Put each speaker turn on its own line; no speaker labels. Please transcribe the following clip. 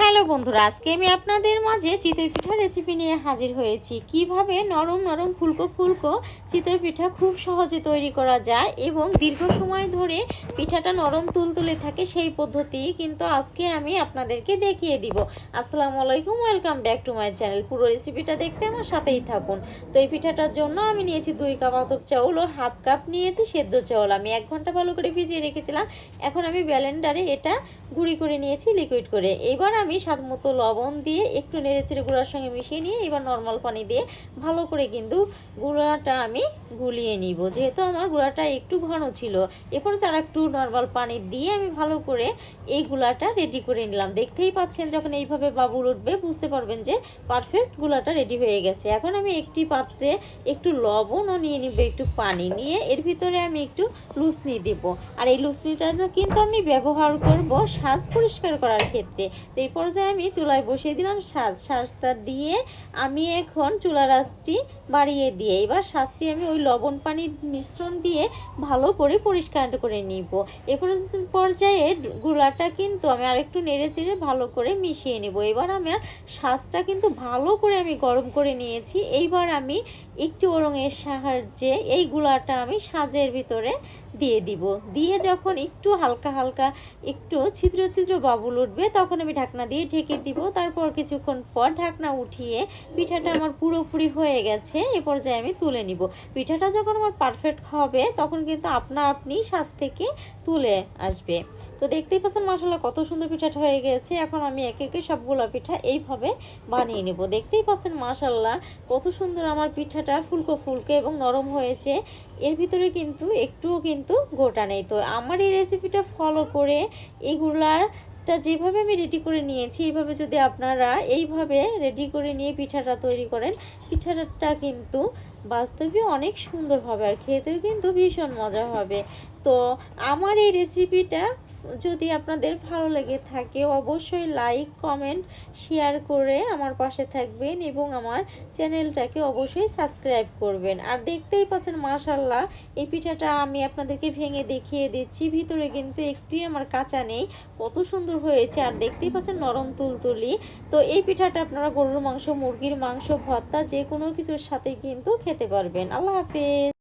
Hello বন্ধুরা, আজকে আমি আপনাদের মাঝে চিতই পিঠা রেসিপি নিয়ে হাজির হয়েছি। কীভাবে নরম নরম ফুলকো ফুলকো চিতই পিঠা খুব সহজে তৈরি করা যায় এবং দীর্ঘ সময় ধরে পিঠাটা নরম তুলতুলে থাকে সেই পদ্ধতি কিন্তু আজকে আমি আপনাদেরকে দেখিয়ে দিব। আসসালামু আলাইকুম, welcome back to my channel. পুরো রেসিপিটা দেখতে আমার সাথেই থাকুন। তো এই পিঠাটার জন্য আমি নিয়েছি দুই কাপ আতপ চাউল ও হাফ কাপ নিয়েছি সেদ্ধ চাউল। আমি এক ঘণ্টা ভালো করে ভিজিয়ে রেখেছিলাম। এখন আমি ব্যালেন্ডারে এটা গুঁড়ি করে নিয়েছি লিকুইড করে। এবার আমি স্বাদ মতো লবণ দিয়ে একটু নেড়েচেড়ে গুঁড়ার সঙ্গে মিশিয়ে নিয়ে এবার নর্মাল পানি দিয়ে ভালো করে কিন্তু গুঁড়াটা আমি গুলিয়ে নিব। যেহেতু আমার গুঁড়াটা একটু ঘন ছিল, এরপর আর একটু নর্মাল পানি দিয়ে আমি ভালো করে এই গুলাটা রেডি করে নিলাম। দেখতেই পাচ্ছেন যখন এইভাবে বাবুল উঠবে, বুঝতে পারবেন যে পারফেক্ট গুলাটা রেডি হয়ে গেছে। এখন আমি একটি পাত্রে একটু লবণও নিয়ে নিব, একটু পানি নিয়ে। এর ভিতরে আমি একটু লুসনি দিব। আর এই লুসনিটা কিন্তু আমি ব্যবহার করব শ্বাস পরিষ্কার করার ক্ষেত্রে। তো পর্যায়ে আমি চুলায় বসিয়ে দিলাম সাজ, সাজটা দিয়ে আমি এখন চুলার আঁচটি বাড়িয়ে দিয়ে এবার সাজটি আমি ওই লবণ পানির মিশ্রণ দিয়ে ভালো করে পরিষ্কার করে নিব। এ পর্যায়ে গুলাটা কিন্তু আমি আরেকটু নেড়ে চেড়ে ভালো করে মিশিয়ে নিব। এবার আমার সাজটা কিন্তু ভালো করে আমি গরম করে নিয়েছি। এইবার আমি একটু ওরঙের সাহায্যে এই গুলাটা আমি সাজের ভিতরে দিয়ে দিব। দিয়ে যখন একটু হালকা হালকা একটু ছিদ্র ছিদ্র বাবুল উঠবে, তখন আমি ঢাকনা দিয়ে ঢেকে দিব। তারপর কিছুক্ষণ পর ঢাকনা উঠিয়ে পিঠাটা আমার পুরোপুরি হয়ে গেছে। এ পর্যায়ে আমি তুলে নিব। পিঠাটা যখন আমার পারফেক্ট হবে, তখন কিন্তু আপনা আপনি শ্বাস থেকে তুলে আসবে। তো দেখতেই পাচ্ছেন মশলা কত সুন্দর পিঠাটা হয়ে গেছে। এখন আমি একে একে সবগুলো পিঠা এইভাবে বানিয়ে নেব। দেখতেই পাচ্ছেন মাশাল্লাহ কত সুন্দর আমার পিঠাটা ফুলকো ফুলকো এবং নরম হয়েছে। এর ভিতরে কিন্তু একটুও কিন্তু গোটা নেই। তো আমার এই রেসিপিটা ফলো করে এগুলারটা যেভাবে আমি রেডি করে নিয়েছি এইভাবে যদি আপনারা এইভাবে রেডি করে নিয়ে পিঠাটা তৈরি করেন, পিঠাটা কিন্তু বাস্তবে অনেক সুন্দর হবে আর খেতেও কিন্তু ভীষণ মজা হবে। তো আমার এই রেসিপিটা যদি আপনাদের ভালো লেগে থাকে, অবশ্যই লাইক কমেন্ট শেয়ার করে আমার পাশে থাকবেন এবং আমার চ্যানেলটাকে অবশ্যই সাবস্ক্রাইব করবেন। আর দেখতেই পাচ্ছেন মাশাল্লাহ এই পিঠাটা আমি আপনাদেরকে ভেঙে দেখিয়ে দিচ্ছি। ভিতরে কিন্তু একটুই আমার কাঁচা নেই, কত সুন্দর হয়েছে। আর দেখতেই পাচ্ছেন, নরম তুলতুলি। তো এই পিঠাটা আপনারা গরুর মাংস, মুরগির মাংস, ভর্তা যে কোনো কিছুর সাথে কিন্তু খেতে পারবেন। আল্লাহ হাফেজ।